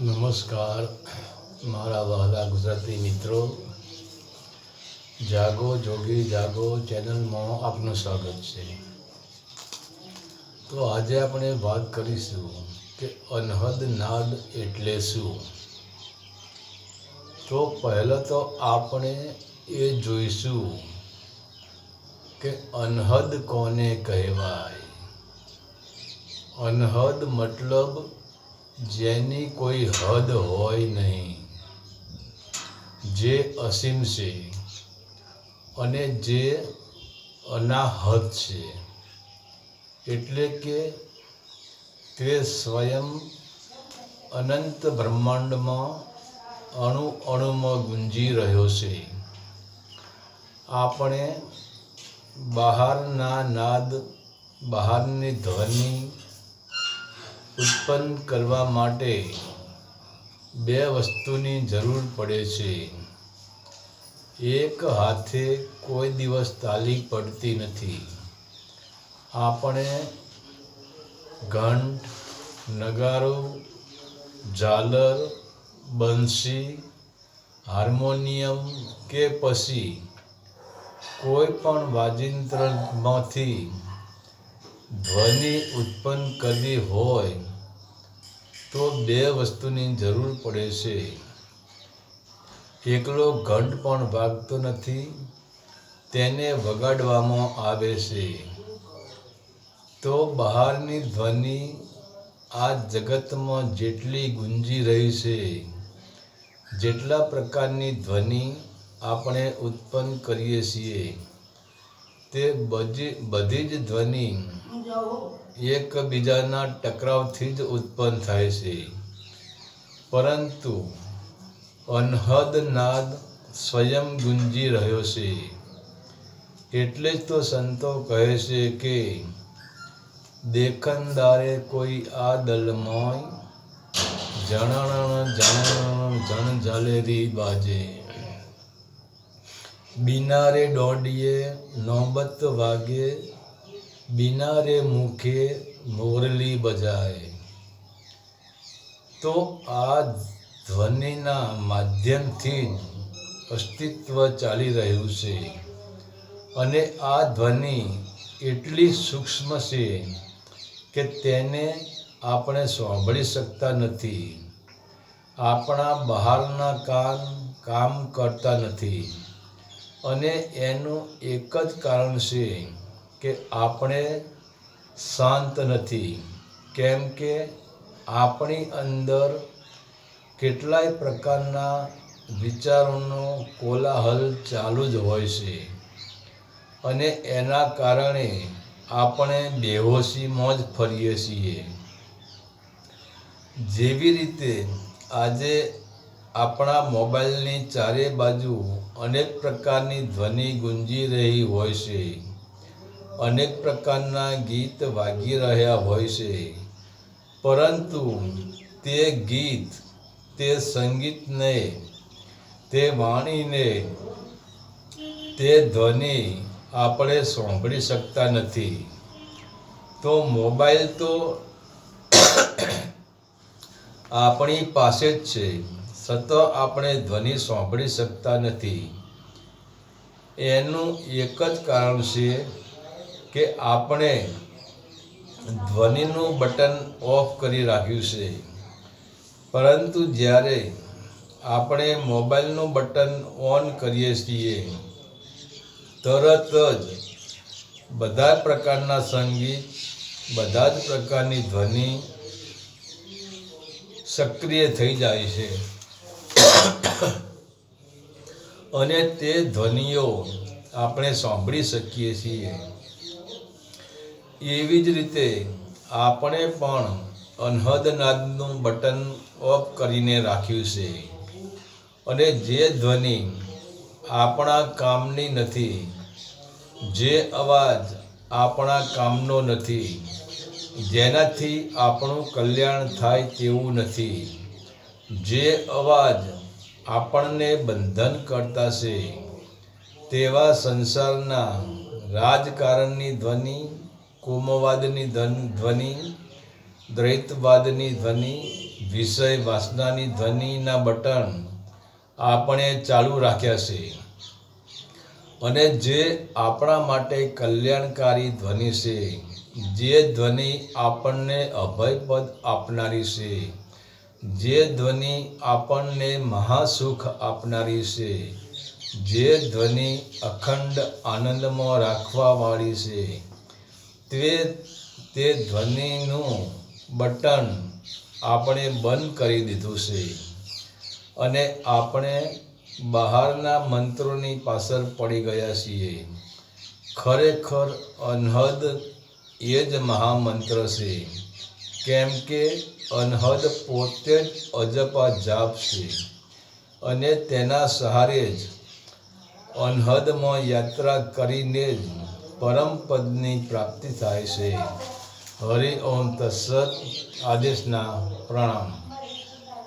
નમસ્કાર, મારા વહાલા ગુજરાતી મિત્રો. જાગો, જોગી જાગો ચેનલમાં આપનું સ્વાગત છે. તો આજે આપણે વાત કરીશું કે અનહદ નાદ એટલે શું? તો પહેલાં તો આપણે એ જોઈશું કે અનહદ કોને કહેવાય? અનહદ મતલબ જેની કોઈ હદ હોય નહીં. જે અસીમ છે અને જે અનાહત છે. એટલે કે તે સ્વયં અનંત બ્રહ્માંડમાં અણુ અણુમાં ગુંજી રહ્યો છે. આપણે બહારના નાદ, બહારની ધ્વનિ ઉત્પન્ન કરવા માટે બે વસ્તુની જરૂર પડે છે. એક હાથે કોઈ દિવસ તાલી પડતી નથી. આપણે ઘંટ, નગારો, ઝાલર, બંસી, હાર્મોનિયમ કે પછી કોઈ પણ વાજિંત્રમાંથી ધ્વનિ ઉત્પન્ન કરવી હોય તો બે વસ્તુની જરૂર પડે છે. એકલો ઘંટ પણ વાગતો નથી, તેને વગાડવામાં આવે છે. તો બહારની ધ્વનિ આ જગતમાં જેટલી ગુંજી રહી છે, જેટલા પ્રકારની ધ્વનિ આપણે ઉત્પન્ન કરીએ છીએ. તે બધી બધી જ ધ્વનિ એકબીજાના ટકરાવથી જ ઉત્પન્ન થાય છે. પરંતુ અનહદ નાદ સ્વયં ગુંજી રહ્યો છે. એટલે જ તો સંતો કહે છે કે, દેખનદારે કોઈ આ દલમોય જણણ જણ જણ જલેરી બાજે. બિનારે દોડીએ, નોબત વાગે બિનારે મુખે, મોરલી બજાય તો આ ધ્વનિના માધ્યમથી જ અસ્તિત્વ ચાલી રહ્યું છે. અને આ ધ્વનિ એટલી સૂક્ષ્મ છે કે તેને આપણે સાંભળી શકતા નથી. આપણા બહારના કાન કામ કરતા નથી. અને એનું એક જ કારણ છે કે આપણે શાંત નથી. કેમ કે આપણી અંદર કેટલાય પ્રકારના વિચારોનો કોલાહલ ચાલુ જ હોય છે. અને એના કારણે આપણે બેહોશીમાં જ ફરીએ છીએ. જેવી રીતે આજે આપણા મોબાઈલની ચારે બાજુ અનેક પ્રકારની ધ્વનિ ગુંજી રહી હોય છે. અનેક પ્રકારના ગીત વાગી રહ્યા હોય છે. પરંતુ તે ગીત, તે સંગીતને, તે વાણીને, તે ધ્વનિ આપણે સાંભળી શકતા નથી. તો મોબાઈલ તો આપણી પાસે જ છે. સતત આપણે ધ્વનિ સાંભળી શકતા નથી. એનું એક જ કારણ છે કે આપણે ધ્વનિનું બટન ઓફ કરી રાખ્યું છે. પરંતુ જ્યારે આપણે મોબાઈલનું બટન ઓન કરીએ છીએ, તરત જ બધા પ્રકારના સંગીત, બધા જ પ્રકારની ધ્વનિ સક્રિય થઈ જાય છે. અને તે ધ્વનિઓ આપણે સાંભળી શકીએ છીએ. એવી જ રીતે આપણે પણ અનહદ નાદનું બટન ઓફ કરીને રાખ્યું છે. અને જે ધ્વનિ આપણા કામની નથી, જે અવાજ આપણા કામનો નથી, જેનાથી આપણું કલ્યાણ થાય તેવું નથી, જે અવાજ આપણને બંધન કરતા છે, તેવા સંસારના રાજકારણની ધ્વનિ, કોમવાદની ધ્વનિ, દ્વૈતવાદની ધ્વનિ, વિષય વાસનાની ધ્વનિના બટન આપણે ચાલુ રાખ્યા છે. અને જે આપણા માટે કલ્યાણકારી ધ્વનિ છે, જે ધ્વનિ આપણને અભયપદ આપનારી છે. જે ધ્વનિ આપણને મહાસુખ આપનારી છે, જે ધ્વનિ અખંડ આનંદમાં રાખવાવાળી છે, તે તે ધ્વનિનું બટન આપણે બંધ કરી દીધું છે અને આપણે બહારના મંત્રોની પાછળ પડી ગયા છીએ. ખરેખર અનહદ એ જ મહામંત્ર છે. કેમ કે અનહદ પોતે જ અજપા જાપ છે અને તેના સહારે જ અનહદમાં યાત્રા કરીને જ પરમ પ્રાપ્તિ થાય છે. હરિ ઓમ તત્સત આદેશના પ્રણામ.